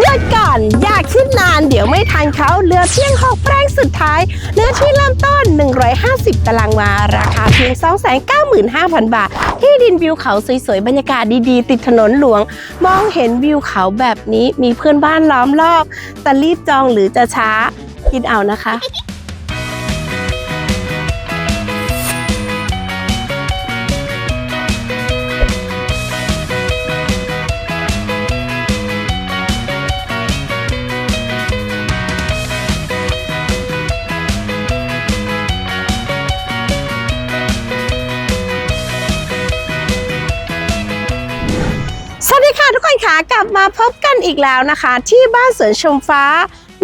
หยุดก่อนอย่าคิดนานเดี๋ยวไม่ทันเขาเหลือเพียง6แปลงสุดท้ายเนื้อที่เริ่มต้น 150 ตารางวา ราคาเพียง 295,000 บาท ที่ดินวิวเขาสวยๆ บรรยากาศดีๆ ติดถนนหลวง มองเห็นวิวเขาแบบนี้มีเพื่อนบ้านล้อมรอบจะรีบจองหรือจะช้า คิดเอานะคะ อีกแล้วนะคะ ที่บ้านสวนชมฟ้า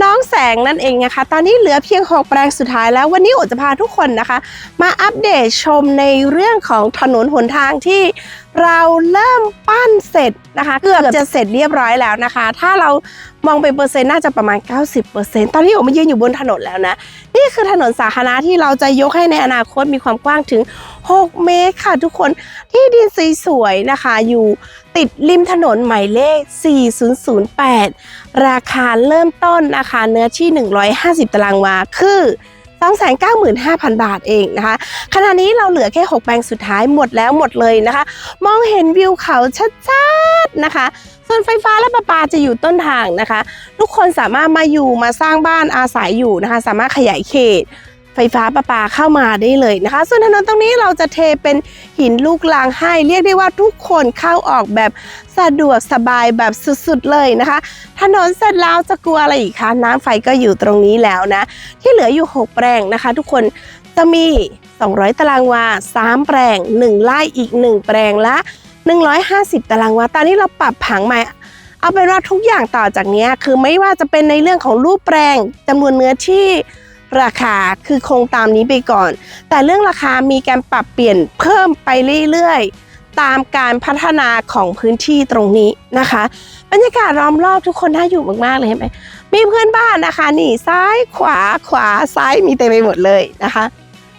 น้องแสงนั่นเองนะคะ ตอนนี้เหลือเพียง 6 แปลงสุดท้ายแล้ววันนี้โอจะพาทุกคนนะคะ มาอัปเดตชมในเรื่องของถนนหนทางที่เราเริ่มปั้นเสร็จนะคะ เกือบจะเสร็จเรียบร้อยแล้วนะคะ ถ้าเรา มองเป็นเปอร์เซ็นต์น่าจะประมาณ 90%ตอนนี้โอมายืนอยู่บนถนนแล้วนะ นี่คือถนนสาธารณะที่เราจะยกให้ในอนาคตมีความกว้างถึง 6 เมตรค่ะทุกคนที่ดินสวยๆนะคะ อยู่ติดริมถนนหมายเลข 4008 ราคาเริ่มต้นนะคะเนื้อที่ 150 ตารางวาคือ295,000 บาทเองนะคะขณะนี้เราเหลือแค่ 6 แปลงสุดท้ายหมดแล้วหมดเลยนะคะ มองเห็นวิวเขาชัดๆนะคะ ส่วนไฟฟ้าและประปาจะอยู่ต้นทางนะคะ ทุกคนสามารถมาอยู่มาสร้างบ้านอาศัยอยู่นะคะ สามารถขยายเขต ไฟฟ้าประปาเข้ามาได้เลยนะคะ ส่วนถนนตรงนี้เราจะเทเป็นหินลูกรางให้เรียกได้ว่าทุกคนเข้าออกแบบสะดวกสบายแบบสุดๆเลยนะคะ ถนนเสร็จแล้วจะกลัวอะไรอีกคะน้ำไฟก็อยู่ตรงนี้แล้วนะ ที่เหลืออยู่ 6 แปลงนะคะ ทุกคนจะมี 200 ตารางวา 3 แปลง 1ไร่อีก 1 แปลงละ 150 ตารางวาตอนนี้เราปรับผังใหม่ เอาเป็นว่าทุกอย่างต่อจากนี้คือไม่ว่าจะเป็นในเรื่องของรูปแปลงจำนวนเนื้อที่ราคาคือคงตามนี้ไปก่อน แต่เรื่องราคามีการปรับเปลี่ยนเพิ่มไปเรื่อยๆ ตามการพัฒนาของพื้นที่ตรงนี้นะคะ บรรยากาศล้อมรอบทุกคนน่าอยู่มากๆเลยเห็นไหมมีเพื่อนบ้านนะคะ นี่ซ้ายขวาขวาซ้ายมีเต็มไปหมดเลยนะคะ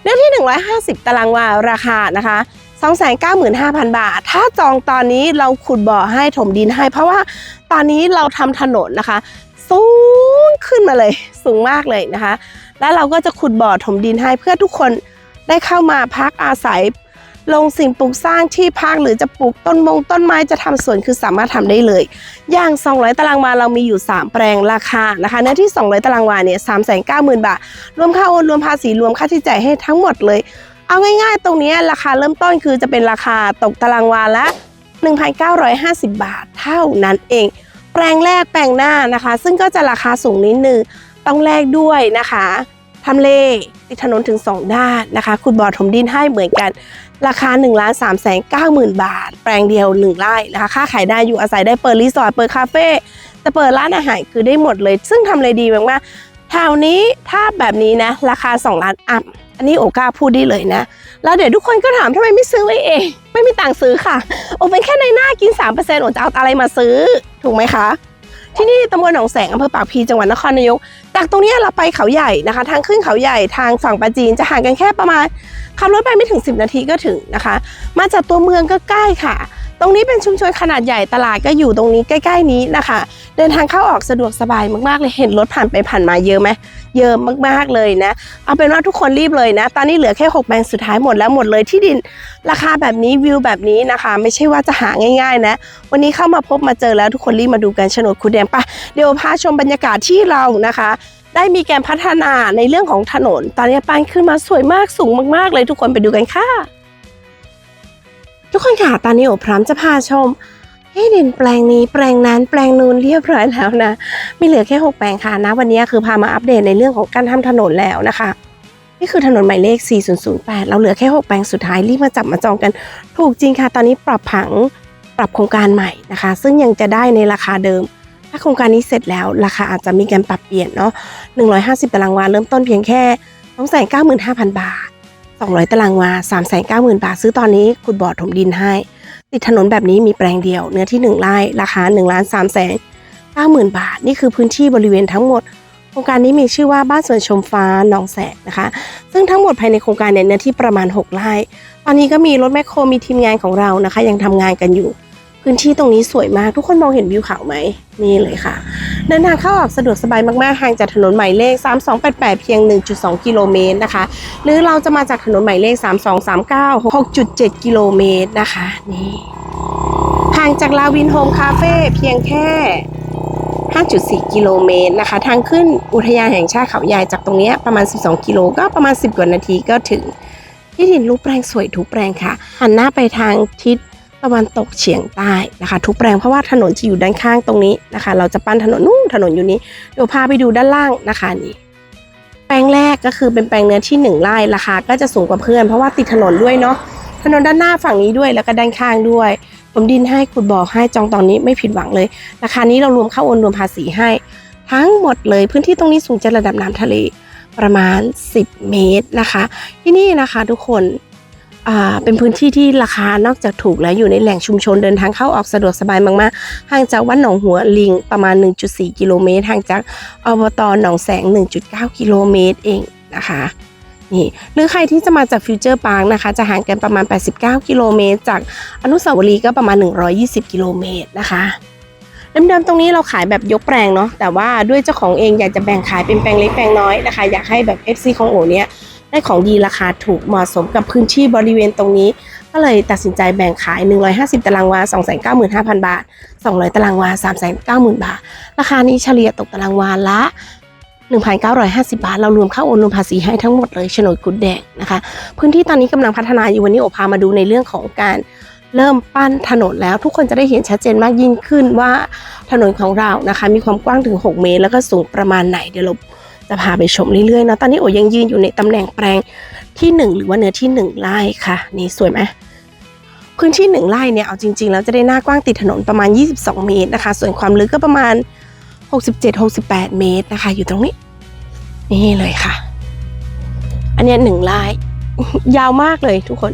เนื้อที่ 150 ตารางวาราคานะคะ 295,000 บาท ถ้าจองตอนนี้เราขุดบ่อให้ถมดินให้ เพราะว่าตอนนี้เราทำถนนนะคะ สูงขึ้นมาเลย สูงมากเลยนะคะ แล้วเราก็จะขุดบ่อถมดินให้เพื่อทุกคนได้เข้ามาพักอาศัย ลงสิ่งปลูกสร้างที่พักหรือจะปลูกต้นมงต้นไม้จะทำสวนคือสามารถทำได้เลย อย่าง 200 ตารางวาเรามีอยู่ 3 แปลงราคานะคะเนื้อที่ 200 ตารางวาเนี่ย390,000บาท รวมค่าโอนรวมภาษีรวมค่าที่จ่ายให้ทั้งหมดเลย เอาง่ายๆ ตรงนี้ราคาเริ่มต้นคือจะเป็นราคาตกตารางวาละ 1,950 บาทเท่านั้นเอง แปลงแรกแปลงหน้านะคะ ซึ่งก็จะราคาสูงนิดนึงต้องแลกด้วยนะคะทำเลติดถนนถึง 2 ด้านนะคะขุดบ่อถมดินให้เหมือนกัน ราคา1ล้าน3แสน9หมื่นบาท แปลงเดียว 1ไร่นะคะ ค่าขายได้อยู่อาศัยได้เปิดรีสอร์ทเปิดคาเฟ่จะเปิดร้านอาหารคือได้หมดเลย ซึ่งทำเลดีมากๆแถวนี้ถ้าแบบนี้นะ ราคา 2 ล้านอัพ อันนี้โอกล้าพูดได้เลยนะ แล้วเดี๋ยวทุกคนก็ถามทำไมไม่ซื้อไว้เอง ไม่มีตังค์ซื้อค่ะ โอเป็นแค่ในหน้ากิน3%โอจะเอาอะไรมาซื้อ ถูกไหมคะ ที่นี่ตำบลหนองแสงอำเภอปากพีจังหวัดนครนายก จากตรงนี้เราไปเขาใหญ่นะคะ ทางขึ้นเขาใหญ่ทางฝั่งปาจีนจะห่างกันแค่ประมาณขับรถไปไม่ถึง 10 นาทีก็ถึงนะคะ มาจากตัวเมืองก็ใกล้ค่ะ ตรงนี้เป็นชุมชนขนาดใหญ่ตลาดก็อยู่ตรงนี้ใกล้ ๆ นี้นะคะ เดินทางเข้าออกสะดวกสบายมากๆเลยเห็นรถผ่านไปผ่านมาเยอะไหมเยอะมากๆเลยนะ เอาเป็นว่าทุกคนรีบเลยนะ ตอนนี้เหลือแค่ 6 แปลงสุดท้ายหมดแล้วหมดเลยที่ดินราคาแบบนี้วิวแบบนี้นะคะ ไม่ใช่ว่าจะหาง่าย ๆ นะ วันนี้เข้ามาพบมาเจอแล้วทุกคนรีบมาดูกันโฉนดคุณแดงปะเดี๋ยวพาชมบรรยากาศที่เรานะคะได้มีการพัฒนาในเรื่องของถนน ตอนนี้ปั้นขึ้นมาสวยมากสูงมาก ๆ เลยทุกคนไปดูกันค่ะ ทุกคนค่ะ ตอนนี้โอพร้อมจะพาชม ที่ดินแปลงนี้แปลงนั้นแปลงนู้นเรียบร้อยแล้วนะ มีเหลือแค่ 6 แปลงค่ะนะวันนี้คือพามาอัปเดตในเรื่องของการทำถนนแล้วนะคะ นี่คือถนนหมายเลข 4008 เราเหลือแค่ 6 แปลงสุดท้ายรีบมาจับมาจองกัน ถูกจริงค่ะ ตอนนี้ปรับผังปรับโครงการใหม่นะคะ ซึ่งยังจะได้ในราคาเดิม ถ้าโครงการนี้เสร็จแล้วราคาอาจจะมีการปรับเปลี่ยนเนาะ150 ตารางวาเริ่มต้นเพียงแค่295,000 บาท 200 ตารางวา390,000 บาท ซื้อตอนนี้ขุดบ่อถมดินให้ ติดถนนแบบนี้มีแปลงเดียว เนื้อที่ 1 ไร่ ราคา1ล้าน3แสน90,000บาท นี่คือพื้นที่บริเวณทั้งหมด โครงการนี้มีชื่อว่าบ้านสวนชมฟ้าหนองแสนะคะ ซึ่งทั้งหมดภายในโครงการเนี่ยเนื้อที่ประมาณ 6 ไร่ ตอนนี้ก็มีรถแมคโครมีทีมงานของเรานะคะ ยังทำงานกันอยู่ พื้นที่ตรงนี้สวยมาก ทุกคนมองเห็นวิวเขาไหมนี่เลยค่ะเดินทางเข้าออกสะดวกสบายมากๆห่างจากถนนหมายเลข 3288 เพียง 1.2 กิโลเมตรนะคะ หรือเราจะมาจากถนนหมายเลข 3239 6.7 กิโลเมตรนะคะนี่ห่างจากลาวินโฮมคาเฟ่เพียงแค่ 5.4 กิโลเมตรนะคะ ทางขึ้นอุทยานแห่งชาติเขาใหญ่จากตรงนี้ประมาณ 12 กิโลก็ประมาณ 10 กว่านาทีก็ถึงที่ดินรูปแปลงสวยทุกแปลงค่ะหันหน้าไปทางทิศ ตะวันตกเฉียงใต้นะคะ ทุกแปลงเพราะว่าถนนจะอยู่ด้านข้างตรงนี้นะคะ เราจะปั้นถนนนู่นถนนอยู่นี้เดี๋ยวพาไปดูด้านล่างนะคะนี่แปลงแรกก็คือเป็นแปลงเนื้อที่หนึ่งไร่ราคาก็จะสูงกว่าเพื่อน เพราะว่าติดถนนด้วยเนาะถนนด้านหน้าฝั่งนี้ด้วยแล้วก็ด้านข้างด้วยผมดินให้ขุดบ่อให้จองตอนนี้ไม่ผิดหวังเลย ราคานี้เรารวมเข้าโอนรวมภาษีให้ ทั้งหมดเลยพื้นที่ตรงนี้สูงจากระดับน้ำทะเลประมาณ 10 เมตรนะคะ ที่นี่นะคะทุกคน เป็นพื้นที่ที่ราคานอกจากถูกแล้วอยู่ในแหล่งชุมชนเดินทางเข้าออกสะดวกสบายมากๆห่างจากวัดหนองหัวลิงประมาณ 1.4 กิโลเมตรห่างจากอบตหนองแสง 1.9 กิโลเมตรเองนะคะนี่หรือใครที่จะมาจากฟิวเจอร์พาร์คนะคะ จะห่างกันประมาณ 89 กิโลเมตร จากอนุสาวรีย์ก็ประมาณ 120 กิโลเมตรนะคะเดิมๆตรงนี้เราขายแบบยกแปลงเนาะแต่ว่าด้วยเจ้าของเองอยากจะแบ่งขายเป็นแปลงเล็กแปลงน้อยนะคะ อยากให้แบบ FC ของโอเนี้ย ได้ของดีราคาถูกเหมาะสมกับพื้นที่บริเวณตรงนี้ ก็เลยตัดสินใจแบ่งขาย 150 ตารางวา 295,000 บาท 200 ตารางวา 390,000 บาท ราคานี้เฉลี่ยตกตารางวาละ 1,950 บาท เรารวมค่าโอนรวมภาษีให้ทั้งหมดเลยโฉนดกุดแดงนะคะ พื้นที่ตอนนี้กำลังพัฒนาอยู่วันนี้โอพามาดูในเรื่องของการเริ่มปั้นถนนแล้วทุกคนจะได้เห็นชัดเจนมากยิ่งขึ้นว่าถนนของเรานะคะ มีความกว้างถึง 6 เมตร แล้วก็สูงประมาณไหนเดี๋ยวเรา จะพาไปชมเรื่อยๆนะตอนนี้โอยังยืนอยู่ในตำแหน่งแปลงที่ 1 หรือว่าเนื้อที่ 1ไร่ค่ะ นี่สวยไหมพื้นที่ 1ไร่เนี่ยเอาจริงๆแล้วจะได้หน้ากว้างติดถนนประมาณ 22 เมตรนะคะ ส่วนความลึกก็ประมาณ 67-68 เมตรนะคะ อยู่ตรงนี้ นี่เลยค่ะ อันนี้หนึ่งไร่ยาวมากเลยทุกคน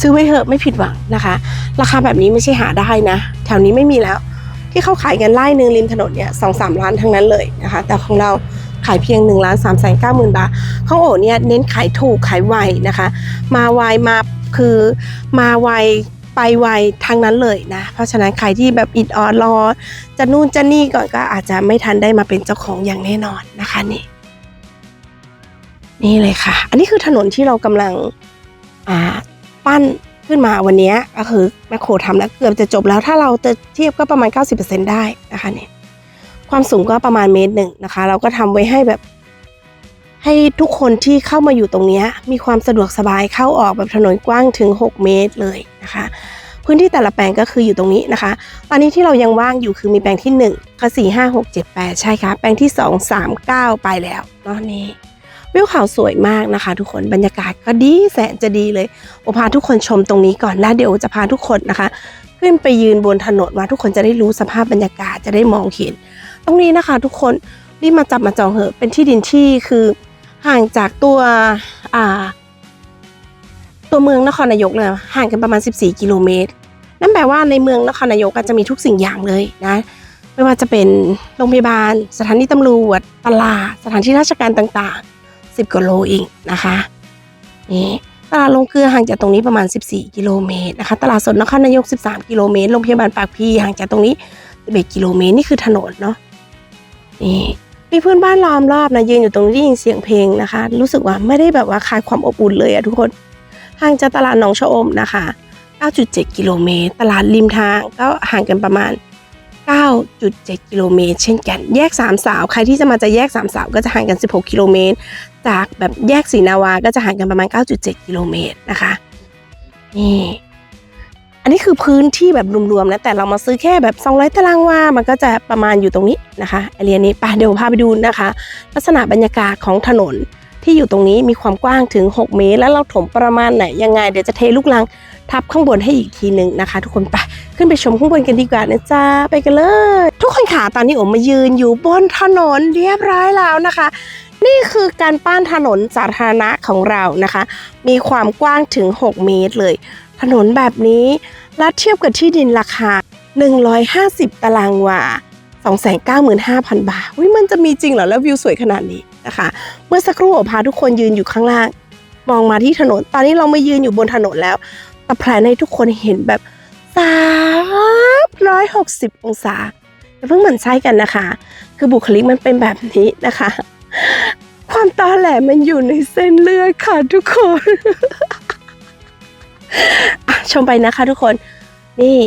ซื้อไว้เถอะไม่ผิดหวังนะคะ ราคาแบบนี้ไม่ใช่หาได้นะ แถวนี้ไม่มีแล้วที่เขาขายกันไล่หนึ่งริมถนนเนี่ยสองสามล้านทั้งนั้นเลยนะคะ แต่ของเรา ขายเพียง1นึ่งล้านสามแสนเก้าหมื่นบาทของโอเนี่ยเน้นขายถูกขายไวนะคะ มาไวมาคือมาไวไปไวทั้งนั้นเลยนะ เพราะฉะนั้นใครที่แบบอิดออดรอ จะนู่นจะนี่ก่อนก็อาจจะไม่ทันได้มาเป็นเจ้าของอย่างแน่นอนนะคะนี่นี่เลยค่ะ อันนี้คือถนนที่เรากำลังอ่าปั้นขึ้นมาวันนี้ก็คือแมคโครทำแล้วเกือบจะจบแล้วถ้าเราจะเทียบก็ประมาณ 90%ได้นะคะเนี่ย ความสูงก็ประมาณเมตรหนึ่งนะคะ เราก็ทำไว้ให้แบบ ให้ทุกคนที่เข้ามาอยู่ตรงนี้มีความสะดวกสบายเข้าออกแบบถนนกว้างถึง 6 เมตรเลยนะคะ พื้นที่แต่ละแปลงก็คืออยู่ตรงนี้นะคะ ตอนนี้ที่เรายังว่างอยู่คือมีแปลงที่1ก็4 5 6 7 8 ใช่ค่ะแปลงที่ 2 3 9 ไปแล้วเนาะนี่วิวเขาสวยมากนะคะ ทุกคนบรรยากาศก็ดีแสนจะดีเลยโอพาทุกคนชมตรงนี้ก่อนแล้วเดี๋ยวจะพาทุกคนนะคะ ขึ้นไปยืนบนถนนว่าทุกคนจะได้รู้สภาพบรรยากาศจะได้มองเห็น ตรงนี้นะคะทุกคนรีบมาจับมาจองเหอะเป็นที่ดินที่คือห่างจากตัวอ่า ตัวเมืองนครนายกเลยห่างกันประมาณ 14 กิโลเมตร นั่นแปลว่าในเมืองนครนายกก็จะมีทุกสิ่งอย่างเลยนะ ไม่ว่าจะเป็นโรงพยาบาล สถานีตำรวจตลาดสถานที่ราชการต่างๆ 10กว่าโลเองนะคะนี่ตลาดลงเกลือห่างจากตรงนี้ประมาณ 14 กิโลเมตรนะคะ ตลาดสดนครนายก 13 กิโลเมตร โรงพยาบาลปากพีห่างจากตรงนี้11กิโลเมตร นี่คือถนนเนาะ นี่มีเพื่อนบ้านล้อมรอบนะยืนอยู่ตรงนี้ได้ยินเสียงเพลงนะคะ รู้สึกว่าไม่ได้แบบว่าขาดความอบอุ่นเลยอะทุกคนห่างจากตลาดหนองชะอมนะคะ 9.7 กิโลเมตร ตลาดริมทางก็ห่างกันประมาณ 9.7 กิโลเมตร เช่นกัน แยกสามสาว ใครที่จะมาจะแยกสามสาวก็จะห่างกัน 16 กิโลเมตร จากแบบแยกศรีนาวา ก็จะห่างกันประมาณ 9.7 กิโลเมตรนะคะ นี่ อันนี้คือพื้นที่แบบรวมๆนะแต่เรามาซื้อแค่แบบ 200 ตารางวา มันก็จะประมาณอยู่ตรงนี้นะคะไอเรียนนี้ไปเดี๋ยวพาไปดูนะคะ ลักษณะบรรยากาศของถนนที่อยู่ตรงนี้มีความกว้างถึง 6 เมตร แล้วเราถมประมาณไหนยังไง เดี๋ยวจะเทลูกลังทับข้างบนให้อีกทีหนึ่งนะคะ ทุกคนไปขึ้นไปชมข้างบนกันดีกว่านะจ๊ะไปกันเลย ทุกคนค่ะตอนนี้ผมมายืนอยู่บนถนนเรียบร้อยแล้วนะคะ นี่คือการปั้นถนนสาธารณะของเรานะคะ มีความกว้างถึง 6 เมตรเลย ถนนแบบนี้และเทียบกับที่ดินราคา 150 ตารางวา295,000 บาทวิมันจะมีจริงเหรอ แล้ววิวสวยขนาดนี้นะคะ เมื่อสักครู่ผมพาทุกคนยืนอยู่ข้างล่าง มองมาที่ถนน ตอนนี้เรามายืนอยู่บนถนนแล้วแต่แพลให้ทุกคนเห็นแบบบร้อยหกสิบองศาอย่าเพิ่งหมั่นไส้กันนะคะ คือบุคลิกมันเป็นแบบนี้นะคะ ความตอแหลมันอยู่ในเส้นเลือดค่ะทุกคน ชมไปนะคะทุกคนนี่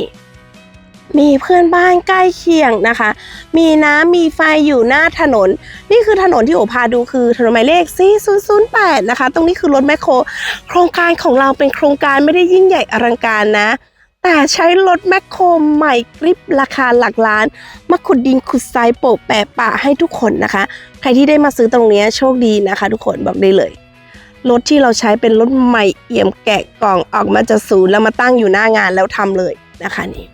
มีเพื่อนบ้านใกล้เคียงนะคะ มีน้ำมีไฟอยู่หน้าถนน นี่คือถนนที่โอพาดูคือถนนหมายเลข 4008 นะคะ ตรงนี้คือรถแมคโคร โครงการของเราเป็นโครงการไม่ได้ยิ่งใหญ่อลังการนะ แต่ใช้รถแมคโครใหม่กริบราคาหลักล้าน มาขุดดินขุดทรายโปะแปะป่าให้ทุกคนนะคะ ใครที่ได้มาซื้อตรงนี้โชคดีนะคะ ทุกคนบอกได้เลย รถที่เราใช้เป็นรถใหม่เอี่ยมแกะกล่องออกมาจากศูนย์แล้วมาตั้งอยู่หน้างานแล้วทำเลยนะคะนี่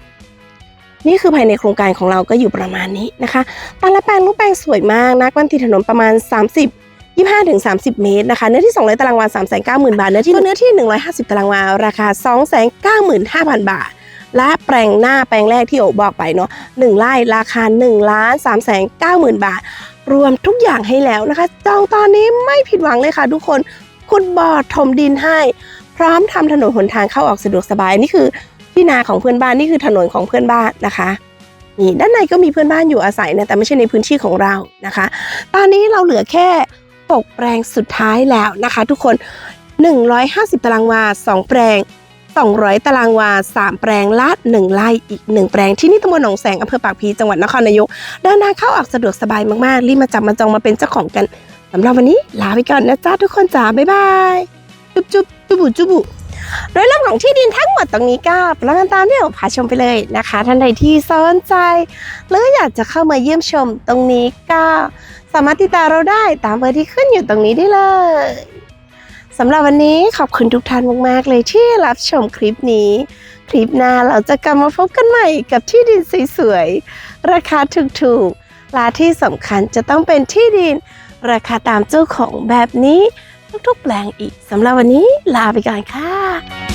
นี่คือภายในโครงการของเราก็อยู่ประมาณนี้นะคะตาละแปลงรูปแปลงสวยมากนะกว้างที่ถนนประมาณ 30 25ถึง30 เมตรนะคะ เนื้อที่ 200 ตารางวา 390,000 บาท เนื้อที่เนื้อที่ 150 ตารางวา ราคา 295,000 บาท และแปลงหน้าแปลงแรกที่โอบอกไปเนาะ1ไร่ราคา1ล้าน3 9 0 0 0 บาท รวมทุกอย่างให้แล้วนะคะ จองตอนนี้ไม่ผิดหวังเลยค่ะทุกคน ขุดบ่อถมดินให้ พร้อมทำถนนหนทางเข้าออกสะดวกสบายนี่คือที่นาของเพื่อนบ้านนี่คือถนนของเพื่อนบ้านนะคะนี่ด้านในก็มีเพื่อนบ้านอยู่อาศัยนะแต่ไม่ใช่ในพื้นที่ของเรานะคะ ตอนนี้เราเหลือแค่ตกแปลงสุดท้ายแล้วนะคะ ทุกคน 150 ตารางวา 2 แปลง 200 ตารางวา 3 แปลงละ1ไร่อีก 1 แปลงที่นี่ตำบลหนองแสงอำเภอปากพีจังหวัดนครนายกเดินทางเข้าออกสะดวกสบายมากๆ รีบมาจับมาจองมาเป็นเจ้าของกัน สำหรับวันนี้ลาไปก่อนนะจ๊ะทุกคนจ๋าบ๊ายบายจุ๊บจุ๊บจุ๊บุจุ๊บุโดยรองของที่ดินทั้งหมดตรงนี้ก็ประมาณตามที่เราพาชมไปเลยนะคะ ท่านใดที่สนใจ หรืออยากจะเข้ามาเยี่ยมชมตรงนี้ก็สามารถติดตามเราได้ตามเบอร์ที่ขึ้นอยู่ตรงนี้ได้เลยสำหรับวันนี้ขอบคุณทุกท่านมากๆเลยที่รับชมคลิปนี้ คลิปหน้าเราจะกลับมาพบกันใหม่กับที่ดินสวยๆราคาถูกๆและที่สำคัญจะต้องเป็นที่ดิน ราคาตามเจ้าของแบบนี้ทุกๆแปลงอีกสำหรับวันนี้ลาไปก่อนค่ะ